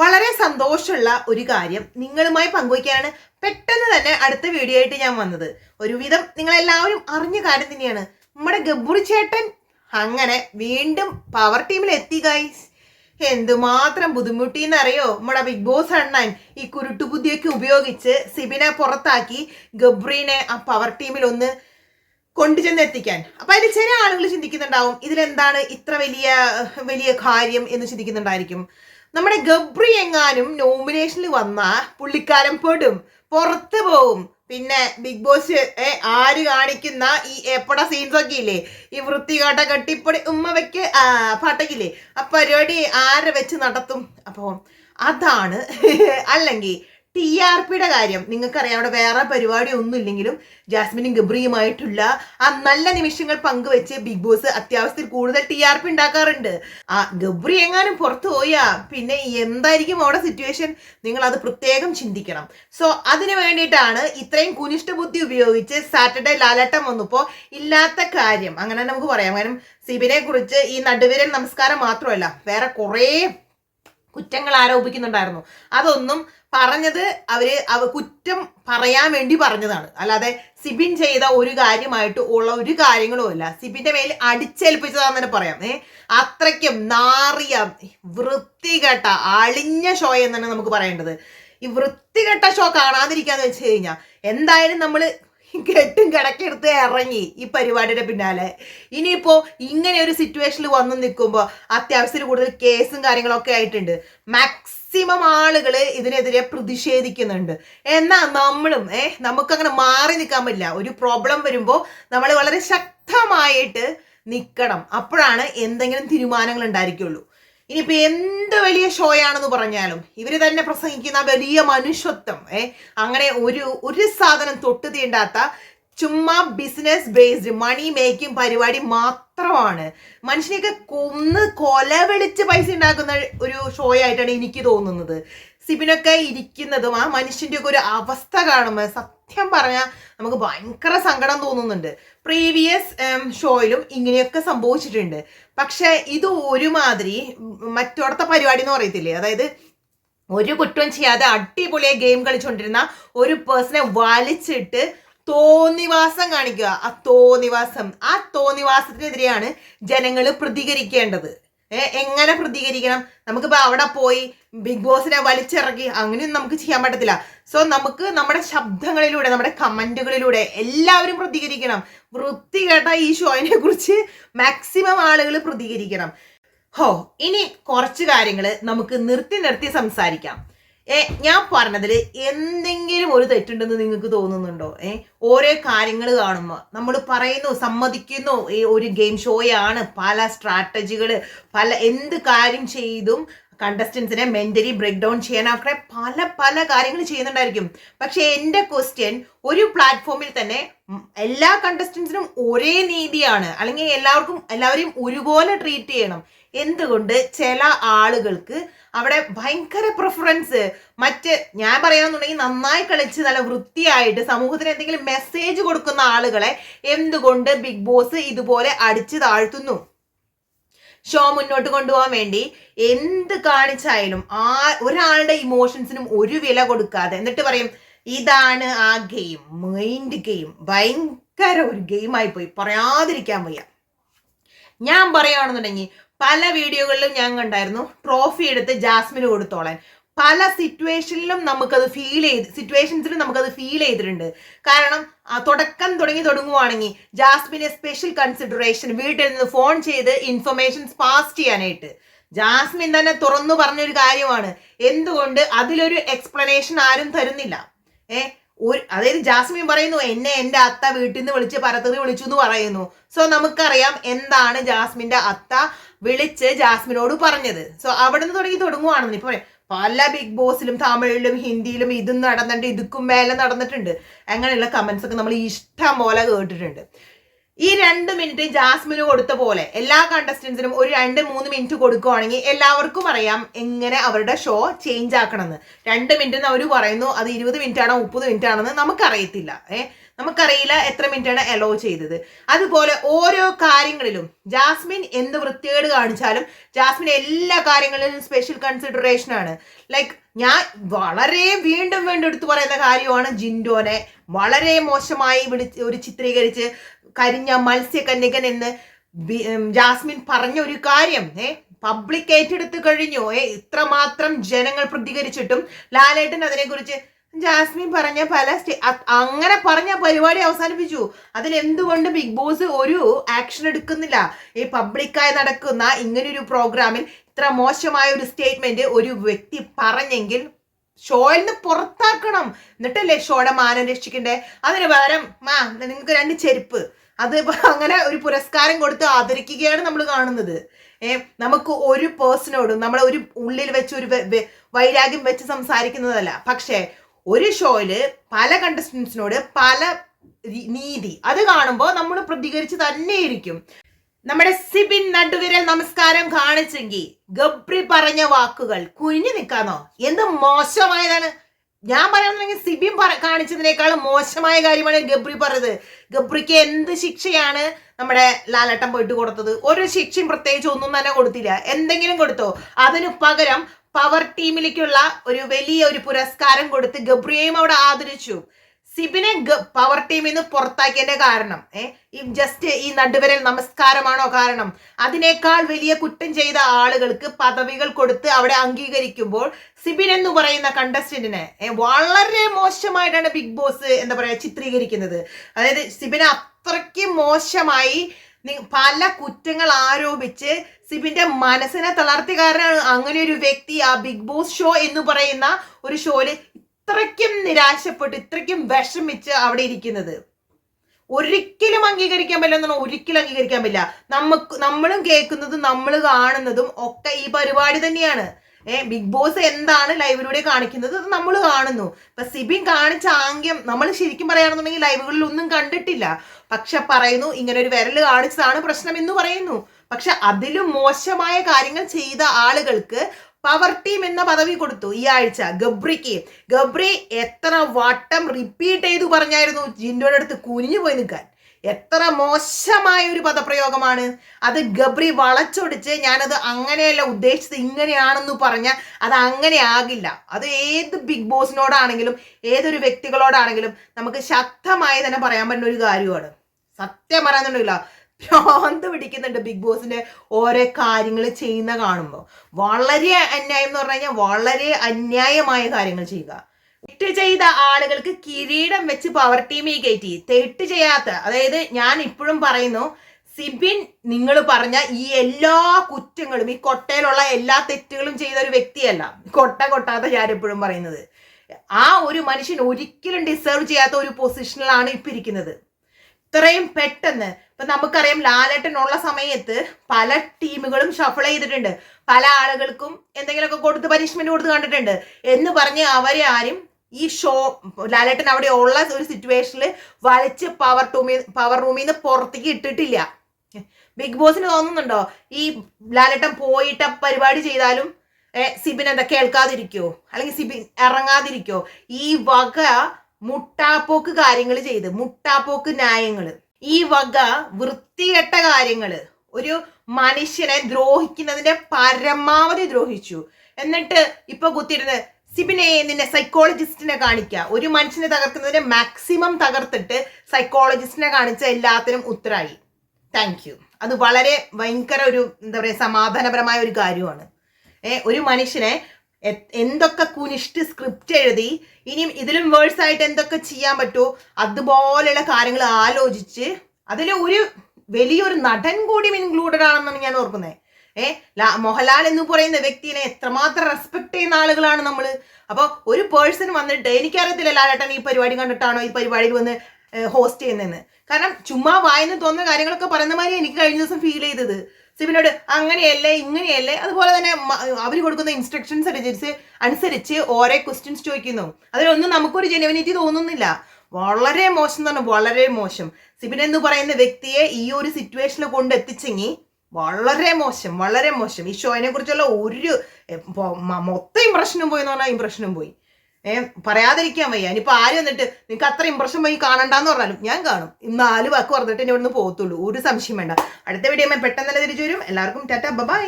വളരെ സന്തോഷമുള്ള ഒരു കാര്യം നിങ്ങളുമായി പങ്കുവയ്ക്കാനാണ് പെട്ടെന്ന് തന്നെ അടുത്ത വീഡിയോ ആയിട്ട് ഞാൻ വന്നത്. ഒരുവിധം നിങ്ങളെല്ലാവരും അറിഞ്ഞ കാര്യം തന്നെയാണ്. നമ്മുടെ ഗബ്ബുറി ചേട്ടൻ അങ്ങനെ വീണ്ടും പവർ ടീമിൽ എത്തി ഗൈസ് എന്തുമാത്രം ബുദ്ധിമുട്ടിന്നറിയോ നമ്മുടെ ബിഗ് ബോസ് അണ്ണൻ ഈ കുരുട്ടുബുദ്ധിയൊക്കെ ഉപയോഗിച്ച് സിബിനെ പുറത്താക്കി ഗബ്രീനെ ആ പവർ ടീമിൽ ഒന്ന് കൊണ്ടുചെന്ന് എത്തിക്കാൻ. അപ്പൊ അതിൽ ചില ആളുകൾ ചിന്തിക്കുന്നുണ്ടാവും ഇതിലെന്താണ് ഇത്ര വലിയ വലിയ കാര്യം എന്ന് ചിന്തിക്കുന്നുണ്ടായിരിക്കും. നമ്മുടെ ഗബ്രി എങ്ങാനും നോമിനേഷനിൽ വന്ന പുള്ളിക്കാരൻ പെടും. പുറത്ത് പോവും. പിന്നെ ബിഗ് ബോസ് ആര് കാണിക്കുന്ന ഈ എപ്പട സീൻസ് ഒക്കെ ഇല്ലേ? ഈ വൃത്തികാട്ട കട്ടിപ്പൊടി ഉമ്മ വെക്ക് പാട്ടക്കില്ലേ ആ പരിപാടി ആരെ വെച്ച് നടത്തും? അപ്പോൾ അതാണ്. അല്ലെങ്കിൽ ടി ആർ പിയുടെ കാര്യം. നിങ്ങൾക്കറിയാം അവിടെ വേറെ പരിപാടി ഒന്നും ഇല്ലെങ്കിലും ജാസ്മിനും ഗബ്രിയുമായിട്ടുള്ള ആ നല്ല നിമിഷങ്ങൾ പങ്കുവെച്ച് ബിഗ് ബോസ് അത്യാവശ്യത്തിൽ കൂടുതൽ ടി ആർ പി ഉണ്ടാക്കാറുണ്ട്. ആ ഗബ്രി എങ്ങാനും പുറത്തു പോയാ പിന്നെ എന്തായിരിക്കും അവിടെ സിറ്റുവേഷൻ നിങ്ങൾ അത് പ്രത്യേകം ചിന്തിക്കണം. സോ അതിന് വേണ്ടിയിട്ടാണ് ഇത്രയും കുനിഷ്ഠ ബുദ്ധി ഉപയോഗിച്ച് സാറ്റർഡേ ലാലട്ടം വന്നപ്പോ ഇല്ലാത്ത കാര്യം. അങ്ങനെ നമുക്ക് പറയാം. കാരണം സിബിനെ കുറിച്ച് ഈ നടുവിരൽ നമസ്കാരം മാത്രമല്ല വേറെ കുറേ കുറ്റങ്ങൾ ആരോപിക്കുന്നുണ്ടായിരുന്നു. അതൊന്നും പറഞ്ഞത് അവർ അവ കുറ്റം പറയാൻ വേണ്ടി പറഞ്ഞതാണ്. അല്ലാതെ സിബിൻ ചെയ്ത ഒരു കാര്യമായിട്ട് ഉള്ള ഒരു കാര്യങ്ങളും ഇല്ല. സിബിന്റെ മേൽ അടിച്ചേൽപ്പിച്ചതാന്ന് തന്നെ പറയാം. ഏ അത്രയ്ക്കും നാറിയ വൃത്തികെട്ട അളിഞ്ഞ ഷോ എന്നാണ് നമുക്ക് പറയേണ്ടത്. ഈ വൃത്തികെട്ട ഷോ കാണാതിരിക്കാന്ന് വെച്ച് കഴിഞ്ഞാൽ എന്തായാലും നമ്മൾ കെട്ടും കിടക്കെടുത്ത് ഇറങ്ങി ഈ പരിപാടിയുടെ പിന്നാലെ. ഇനിയിപ്പോ ഇങ്ങനെ ഒരു സിറ്റുവേഷനിൽ വന്ന് നിൽക്കുമ്പോൾ അത്യാവശ്യത്തിൽ കൂടുതൽ കേസും കാര്യങ്ങളൊക്കെ ആയിട്ടുണ്ട്. മാക്സിമം ആളുകൾ ഇതിനെതിരെ പ്രതിഷേധിക്കുന്നുണ്ട്. എന്നാൽ നമ്മളും ഏ നമുക്കങ്ങനെ മാറി നിൽക്കാൻ പറ്റില്ല. ഒരു പ്രോബ്ലം വരുമ്പോൾ നമ്മൾ വളരെ ശക്തമായിട്ട് നിൽക്കണം അപ്പോഴാണ് എന്തെങ്കിലും തീരുമാനങ്ങൾ ഉണ്ടായിരിക്കുള്ളൂ. ഇനിയിപ്പോ എന്ത് വലിയ ഷോയാണെന്ന് പറഞ്ഞാലും ഇവർ തന്നെ പ്രസംഗിക്കുന്ന വലിയ മനുഷ്യത്വം ഏ? അങ്ങനെ ഒരു ഒരു സാധനം തൊട്ട് തീണ്ടാത്ത ചുമ്മാ ബിസിനസ് ബേസ്ഡ് മണി മേക്കിംഗ് പരിപാടി മാത്രമാണ്. മനുഷ്യനെയൊക്കെ കൊന്ന് കൊല വിളിച്ച് പൈസ ഉണ്ടാക്കുന്ന ഒരു ഷോ ആയിട്ടാണ് എനിക്ക് തോന്നുന്നത്. സിബിനൊക്കെ ഇരിക്കുന്നതും ആ മനുഷ്യന്റെ ഒക്കെ ഒരു അവസ്ഥ കാണുമ്പോൾ സത്യം പറഞ്ഞാൽ നമുക്ക് ഭയങ്കര സങ്കടം തോന്നുന്നുണ്ട്. പ്രീവിയസ് ഷോയിലും ഇങ്ങനെയൊക്കെ സംഭവിച്ചിട്ടുണ്ട്. പക്ഷേ ഇത് ഒരുമാതിരി മറ്റോടത്തെ പരിപാടി എന്ന് പറയത്തില്ലേ? അതായത് ഒരു കുറ്റവും ചെയ്യാതെ അടിപൊളിയായി ഗെയിം കളിച്ചുകൊണ്ടിരുന്ന ഒരു പേഴ്സണെ വലിച്ചിട്ട് തോന്നിവാസം കാണിക്കുക. ആ തോന്നിവാസം ആ തോന്നിവാസത്തിനെതിരെയാണ് ജനങ്ങൾ പ്രതികരിക്കേണ്ടത്. എങ്ങനെ പ്രതികരിക്കണം? നമുക്കിപ്പോ അവിടെ പോയി ബിഗ് ബോസിനെ വലിച്ചിറക്കി അങ്ങനെയൊന്നും നമുക്ക് ചെയ്യാൻ പറ്റത്തില്ല. സോ നമുക്ക് നമ്മുടെ ശബ്ദങ്ങളിലൂടെ നമ്മുടെ കമന്റുകളിലൂടെ എല്ലാവരും പ്രതികരിക്കണം. വൃത്തികേട്ട ഈ ഷോയിനെ കുറിച്ച് മാക്സിമം ആളുകൾ പ്രതികരിക്കണം. ഹോ ഇനി കുറച്ച് കാര്യങ്ങൾ നമുക്ക് നിർത്തി നിർത്തി സംസാരിക്കാം. ഏ ഞാൻ പറഞ്ഞതിൽ എന്തെങ്കിലും ഒരു തെറ്റുണ്ടെന്ന് നിങ്ങൾക്ക് തോന്നുന്നുണ്ടോ? ഏ ഓരോ കാര്യങ്ങൾ കാണുമ്പോൾ നമ്മൾ പറയുന്നു സമ്മതിക്കുന്നു ഈ ഒരു ഗെയിം ഷോയാണ് പല സ്ട്രാറ്റജികൾ പല എന്ത് കാര്യം ചെയ്തും കണ്ടസ്റ്റൻസിനെ മെന്റലി ബ്രേക്ക് ഡൗൺ ചെയ്യാൻ അവരുടെ പല പല കാര്യങ്ങൾ ചെയ്യുന്നുണ്ടായിരിക്കും. പക്ഷേ എന്റെ ക്വസ്റ്റ്യൻ ഒരു പ്ലാറ്റ്ഫോമിൽ തന്നെ എല്ലാ കണ്ടസ്റ്റൻസിനും ഒരേ നീതിയാണ്. അല്ലെങ്കിൽ എല്ലാവർക്കും എല്ലാവരെയും ഒരുപോലെ ട്രീറ്റ് ചെയ്യണം. എന്തുകൊണ്ട് ചില ആളുകൾക്ക് അവിടെ ഭയങ്കര പ്രിഫറൻസ് മറ്റ് ഞാൻ പറയാന്നുണ്ടെങ്കിൽ നന്നായി കളിച്ച് നല്ല വൃത്തിയായിട്ട് സമൂഹത്തിന് എന്തെങ്കിലും മെസ്സേജ് കൊടുക്കുന്ന ആളുകളെ എന്തുകൊണ്ട് ബിഗ് ബോസ് ഇതുപോലെ അടിച്ചു താഴ്ത്തുന്നു? ഷോ മുന്നോട്ട് കൊണ്ടുപോകാൻ വേണ്ടി എന്ത് കാണിച്ചായാലും ആ ഒരാളുടെ ഇമോഷൻസിനും ഒരു വില കൊടുക്കാതെ എന്നിട്ട് പറയും ഇതാണ് ആ ഗെയിം മൈൻഡ് ഗെയിം ഭയങ്കര ഒരു ഗെയിമായി പോയി പറയാതിരിക്കാൻ വയ്യ. ഞാൻ പറയുകയാണെന്നുണ്ടെങ്കിൽ പല വീഡിയോകളിലും ഞാൻ കണ്ടായിരുന്നു ട്രോഫി എടുത്ത് ജാസ്മിന് കൊടുത്തോളാൻ. പല സിറ്റുവേഷനിലും നമുക്കത് ഫീൽ ചെയ്ത് സിറ്റുവേഷൻസിലും നമുക്കത് ഫീൽ ചെയ്തിട്ടുണ്ട്. കാരണം തുടക്കം തുടങ്ങി തുടങ്ങുവാണെങ്കിൽ ജാസ്മിനെ സ്പെഷ്യൽ കൺസിഡറേഷൻ വീട്ടിൽ നിന്ന് ഫോൺ ചെയ്ത് ഇൻഫർമേഷൻസ് പാസ് ചെയ്യാനായിട്ട്. ജാസ്മിൻ തന്നെ തുറന്നു പറഞ്ഞൊരു കാര്യമാണ്. എന്തുകൊണ്ട് അതിലൊരു എക്സ്പ്ലനേഷൻ ആരും തരുന്നില്ല. ഏ ഒരു അതായത് ജാസ്മിൻ പറയുന്നു എന്നെ എന്റെ അത്ത വീട്ടിൽ നിന്ന് വിളിച്ച് പരത്തറി വിളിച്ചു എന്ന് പറയുന്നു. സോ നമുക്കറിയാം എന്താണ് ജാസ്മിന്റെ അത്ത വിളിച്ച് ജാസ്മിനോട് പറഞ്ഞത്. സോ അവിടെ നിന്ന് തുടങ്ങി തുടങ്ങുവാണെന്ന് ഇപ്പൊ പറയാം. പല ബിഗ് ബോസിലും തമിഴിലും ഹിന്ദിയിലും ഇതും നടന്നിട്ടുണ്ട് ഇതുക്കും മേലെ നടന്നിട്ടുണ്ട്. അങ്ങനെയുള്ള കമന്റ്സ് ഒക്കെ നമ്മൾ ഇഷ്ടം പോലെ കേട്ടിട്ടുണ്ട്. ഈ രണ്ട് മിനിറ്റ് ജാസ്മിന് കൊടുത്ത പോലെ എല്ലാ കണ്ടസ്റ്റൻസിനും ഒരു രണ്ട് മൂന്ന് മിനിറ്റ് കൊടുക്കുവാണെങ്കിൽ എല്ലാവർക്കും അറിയാം എങ്ങനെ അവരുടെ ഷോ ചേഞ്ച് ആക്കണമെന്ന്. രണ്ട് മിനിറ്റ് എന്ന് അവർ പറയുന്നു അത് ഇരുപത് മിനിറ്റ് ആണോ മുപ്പത് മിനിറ്റ് ആണെന്ന് നമുക്കറിയത്തില്ല. ഏ? നമുക്കറിയില്ല എത്ര മിനിറ്റാണ് അലോ ചെയ്തത്. അതുപോലെ ഓരോ കാര്യങ്ങളിലും ജാസ്മിൻ എന്ത് വൃത്തികേട് കാണിച്ചാലും ജാസ്മിൻ എല്ലാ കാര്യങ്ങളിലും സ്പെഷ്യൽ കൺസിഡറേഷൻ ആണ്. ലൈക്ക് ഞാൻ വളരെ വീണ്ടും വീണ്ടും എടുത്തു പറയുന്ന കാര്യമാണ് ജിൻഡോനെ വളരെ മോശമായി വിളിച്ച് ഒരു ചിത്രീകരിച്ച് കരിഞ്ഞ മത്സ്യകന്യകൻ എന്ന് ജാസ്മിൻ പറഞ്ഞ ഒരു കാര്യം. ഏ പബ്ലിക് ഏറ്റെടുത്ത് കഴിഞ്ഞു. ഏ ഇത്രമാത്രം ജനങ്ങൾ പ്രതികരിച്ചിട്ടും ലാലേട്ടൻ അതിനെക്കുറിച്ച് ജാസ്മിൻ പറഞ്ഞ പല സ്റ്റേ അങ്ങനെ പറഞ്ഞ പരിപാടി അവസാനിപ്പിച്ചു. അതിൽ എന്തുകൊണ്ട് ബിഗ് ബോസ് ഒരു ആക്ഷൻ എടുക്കുന്നില്ല? ഈ പബ്ലിക്കായി നടക്കുന്ന ഇങ്ങനൊരു പ്രോഗ്രാമിൽ ഇത്ര മോശമായ ഒരു സ്റ്റേറ്റ്മെന്റ് ഒരു വ്യക്തി പറഞ്ഞെങ്കിൽ ഷോയിൽ നിന്ന് പുറത്താക്കണം. എന്നിട്ടല്ലേ ഷോയുടെ മാനം രക്ഷിക്കണ്ടേ? അതിന് പകരം മാ നിങ്ങൾക്ക് രണ്ട് ചെരുപ്പ്. അത് അങ്ങനെ ഒരു പുരസ്കാരം കൊടുത്ത് ആദരിക്കുകയാണ് നമ്മൾ കാണുന്നത്. ഏ നമുക്ക് ഒരു പേഴ്സണോടും നമ്മൾ ഒരു ഉള്ളിൽ വെച്ച് ഒരു വൈരാഗ്യം വെച്ച് സംസാരിക്കുന്നതല്ല. പക്ഷേ ഒരു ഷോയിൽ പല കണ്ടസ്റ്റൻസിനോട് പല നീതി. അത് കാണുമ്പോൾ നമ്മൾ പ്രതികരിച്ച് തന്നെയിരിക്കും. നമ്മുടെ സിബിൻ നടുവിരൽ നമസ്കാരം കാണിച്ചെങ്കിൽ ഗബ്രി പറഞ്ഞ വാക്കുകൾ കുഞ്ഞു നിൽക്കാന്നോ എന്ത് മോശമായതാണ്? ഞാൻ പറയുന്നുണ്ടെങ്കിൽ സിബിൻ പറ കാണിച്ചതിനേക്കാളും മോശമായ കാര്യമാണ് ഗബ്രി പറഞ്ഞത്. ഗബ്രിക്ക് എന്ത് ശിക്ഷയാണ് നമ്മുടെ ലാലട്ടം പോയിട്ട് കൊടുത്തത്? ഒരു ശിക്ഷയും പ്രത്യേകിച്ച് ഒന്നും തന്നെ കൊടുത്തില്ല. എന്തെങ്കിലും കൊടുത്തോ? അതിനു പകരം പവർ ടീമിലേക്കുള്ള ഒരു വലിയ ഒരു പുരസ്കാരം കൊടുത്ത് ഗബ്രിയേയും അവിടെ ആദരിച്ചു. സിബിനെ പവർ ടീമിൽ നിന്ന് പുറത്താക്കിയതിന്റെ കാരണം ഈ ജസ്റ്റ് ഈ നടുവരൽ നമസ്കാരമാണോ കാരണം? അതിനേക്കാൾ വലിയ കുറ്റം ചെയ്ത ആളുകൾക്ക് പദവികൾ കൊടുത്ത് അവിടെ അംഗീകരിക്കുമ്പോൾ സിബിൻ എന്ന് പറയുന്ന കണ്ടസ്റ്റന്റിനെ വളരെ മോശമായിട്ടാണ് ബിഗ് ബോസ് എന്താ പറയാ ചിത്രീകരിക്കുന്നത്. അതായത് സിബിനെ അത്രയ്ക്ക് മോശമായി പല കുറ്റങ്ങൾ ആരോപിച്ച് സിബിന്റെ മനസ്സിനെ തളർത്തി കാരണമാണ് അങ്ങനെ ഒരു വ്യക്തി ആ ബിഗ് ബോസ് ഷോ എന്ന് പറയുന്ന ഒരു ഷോയിൽ ഇത്രയ്ക്കും നിരാശപ്പെട്ട് ഇത്രയ്ക്കും വിഷമിച്ച് അവിടെ ഇരിക്കുന്നത്. ഒരിക്കലും അംഗീകരിക്കാൻ പറ്റില്ല എന്നാണ് ഒരിക്കലും അംഗീകരിക്കാൻ പറ്റില്ല. നമുക്ക് നമ്മളും കേൾക്കുന്നതും നമ്മൾ കാണുന്നതും ഒക്കെ ഈ പരിപാടി തന്നെയാണ്. ഏ ബിഗ് ബോസ് എന്താണ് ലൈവിലൂടെ കാണിക്കുന്നത് അത് നമ്മൾ കാണുന്നു. ഇപ്പൊ സിബിൻ കാണിച്ച ആംഗ്യം നമ്മൾ ശരിക്കും പറയുകയാണെന്നുണ്ടെങ്കിൽ ലൈവുകളിൽ ഒന്നും കണ്ടിട്ടില്ല. പക്ഷെ പറയുന്നു ഇങ്ങനെ ഒരു വിരൽ കാണിച്ചതാണ് പ്രശ്നം എന്ന് പറയുന്നു. പക്ഷെ അതിലും മോശമായ കാര്യങ്ങൾ ചെയ്ത ആളുകൾക്ക് പവർ ടീം എന്ന പദവി കൊടുത്തു ഈ ആഴ്ച ഗബ്രിക്ക്. ഗബ്രി എത്ര വട്ടം റിപ്പീറ്റ് ചെയ്തു പറഞ്ഞായിരുന്നു ജിൻഡോയുടെ അടുത്ത് കുനിഞ്ഞു പോയി നിൽക്കാൻ. എത്ര മോശമായ ഒരു പദപ്രയോഗമാണ്. അത് ഗബ്രി വളച്ചൊടിച്ച് ഞാനത് അങ്ങനെയല്ല ഉദ്ദേശിച്ചത് ഇങ്ങനെയാണെന്ന് പറഞ്ഞ അത് അങ്ങനെ ആകില്ല. അത് ഏത് ബിഗ് ബോസിനോടാണെങ്കിലും ഏതൊരു വ്യക്തികളോടാണെങ്കിലും നമുക്ക് ശക്തമായി തന്നെ പറയാൻ പറ്റുന്ന ഒരു കാര്യമാണ്. സത്യം പറയാന്നുണ്ടല്ലോ ഭ്രാന്ത് പിടിക്കുന്നുണ്ട് ബിഗ് ബോസിന്റെ ഓരോ കാര്യങ്ങൾ ചെയ്യുന്ന കാണുമ്പോൾ. വളരെ അന്യായം എന്ന് പറഞ്ഞു കഴിഞ്ഞാൽ വളരെ അന്യായമായ കാര്യങ്ങൾ ചെയ്യുക. തെറ്റ് ചെയ്ത ആളുകൾക്ക് കിരീടം വെച്ച് പവർ ടീമിൽ കയറ്റി. തെറ്റ് ചെയ്യാത്ത അതായത് ഞാൻ ഇപ്പോഴും പറയുന്നു സിബിൻ നിങ്ങൾ പറഞ്ഞ ഈ എല്ലാ കുറ്റങ്ങളും ഈ കൊട്ടയിലുള്ള എല്ലാ തെറ്റുകളും ചെയ്ത ഒരു വ്യക്തിയല്ല. കൊട്ട കൊട്ടാത്ത ഞാൻ എപ്പോഴും പറയുന്നത്. ആ ഒരു മനുഷ്യൻ ഒരിക്കലും ഡിസേർവ് ചെയ്യാത്ത ഒരു പൊസിഷനിലാണ് ഇപ്പൊ ഇരിക്കുന്നത്. ഇത്രയും പെട്ടെന്ന് ഇപ്പൊ നമുക്കറിയാം ലാലേട്ടനുള്ള സമയത്ത് പല ടീമുകളും ഷഫിൾ ചെയ്തിട്ടുണ്ട്. പല ആളുകൾക്കും എന്തെങ്കിലുമൊക്കെ കൊടുത്ത് പനിഷ്മെന്റ് കൊടുത്ത് കണ്ടിട്ടുണ്ട്. എന്ന് പറഞ്ഞ് അവരെ ആരും ഈ ഷോ ലാലേട്ടൻ അവിടെ ഉള്ള ഒരു സിറ്റുവേഷനിൽ വലിച്ച് പവർ ടൂമിൽ പവർ റൂമിൽ നിന്ന് പുറത്തേക്ക് ഇട്ടിട്ടില്ല. ബിഗ് ബോസിന് തോന്നുന്നുണ്ടോ? ഈ ലാലേട്ടൻ പോയിട്ട് പരിപാടി ചെയ്താലും സിബിൻ എന്താ കേൾക്കാതിരിക്കോ? അല്ലെങ്കിൽ സിബിൻ ഇറങ്ങാതിരിക്കോ? ഈ വക മുട്ടാപ്പോക്ക് കാര്യങ്ങൾ ചെയ്ത് മുട്ടാപ്പോക്ക് ന്യായങ്ങൾ ഈ വക വൃത്തികെട്ട കാര്യങ്ങൾ ഒരു മനുഷ്യനെ ദ്രോഹിക്കുന്നതിന്റെ പരമാവധി ദ്രോഹിച്ചു. എന്നിട്ട് ഇപ്പൊ കുത്തിയിരുന്ന് സിബിനെ നിന്നെ സൈക്കോളജിസ്റ്റിനെ കാണിക്കുക ഒരു മനുഷ്യനെ തകർക്കുന്നതിനെ മാക്സിമം തകർത്തിട്ട് സൈക്കോളജിസ്റ്റിനെ കാണിച്ച എല്ലാത്തിനും ഉത്തരായി. താങ്ക് യു അത് വളരെ ഭയങ്കര ഒരു എന്താ പറയുക സമാധാനപരമായ ഒരു കാര്യമാണ്. ഏ ഒരു മനുഷ്യനെ എന്തൊക്കെ കുനിഷ്ട് സ്ക്രിപ്റ്റ് എഴുതി ഇനിയും ഇതിലും വേഴ്സ് ആയിട്ട് എന്തൊക്കെ ചെയ്യാൻ പറ്റുമോ അതുപോലെയുള്ള കാര്യങ്ങൾ ആലോചിച്ച് അതിൽ ഒരു വലിയൊരു നടൻ കൂടി ഇൻക്ലൂഡഡ് ആണെന്നാണ് ഞാൻ ഓർക്കുന്നത് ഏ മോഹൻലാൽ എന്ന് പറയുന്ന വ്യക്തിനെ എത്രമാത്രം റെസ്പെക്ട് ചെയ്യുന്ന ആളുകളാണ് നമ്മൾ അപ്പോൾ ഒരു പേഴ്സൺ വന്നിട്ട് എനിക്കറിയത്തില്ല ലാലേട്ടൻ ഈ പരിപാടി കണ്ടിട്ടാണോ ഈ പരിപാടിയിൽ വന്ന് ഹോസ്റ്റ് ചെയ്യുന്നതെന്ന്. കാരണം ചുമ്മാ വായന്ന് തോന്നുന്ന കാര്യങ്ങളൊക്കെ പറയുന്ന മാതിരി എനിക്ക് കഴിഞ്ഞ ദിവസം ഫീൽ ചെയ്തത്. സിബിനോട് അങ്ങനെയല്ലേ ഇങ്ങനെയല്ലേ? അതുപോലെ തന്നെ അവർ കൊടുക്കുന്ന ഇൻസ്ട്രക്ഷൻസ് അനുസരിച്ച് അനുസരിച്ച് ഓരോ ക്വസ്റ്റ്യൻസ് ചോദിക്കുന്നു. അതിലൊന്നും നമുക്കൊരു ജെനുവിനിറ്റി തോന്നുന്നില്ല. വളരെ മോശം തന്നെ വളരെ മോശം. സിബിൻ എന്ന് പറയുന്ന വ്യക്തിയെ ഈ ഒരു സിറ്റുവേഷനിൽ കൊണ്ടെത്തിച്ചെങ്കിൽ വളരെ മോശം വളരെ മോശം. ഈ ഷോയിനെ കുറിച്ചുള്ള ഒരു മൊത്തം ഇംപ്രഷനും പോയി എന്ന് പറഞ്ഞാൽ ഇംപ്രഷനും പോയി. ഏ പറയാതിരിക്കാൻ വയ്യ. ഇനിയിപ്പോൾ ആര് വന്നിട്ട് നിങ്ങൾക്ക് അത്ര ഇമ്പ്രഷൻ പോയി കാണണ്ടെന്ന് പറഞ്ഞാലും ഞാൻ കാണും. നാല് വാക്ക് പറഞ്ഞിട്ട് ഇനി ഇവിടുന്ന് പോകത്തുള്ളൂ ഒരു സംശയം വേണ്ട. അടുത്ത വീഡിയോ പെട്ടെന്ന് തന്നെ തിരിച്ചു വരും. എല്ലാവർക്കും ടാറ്റ ബൈ.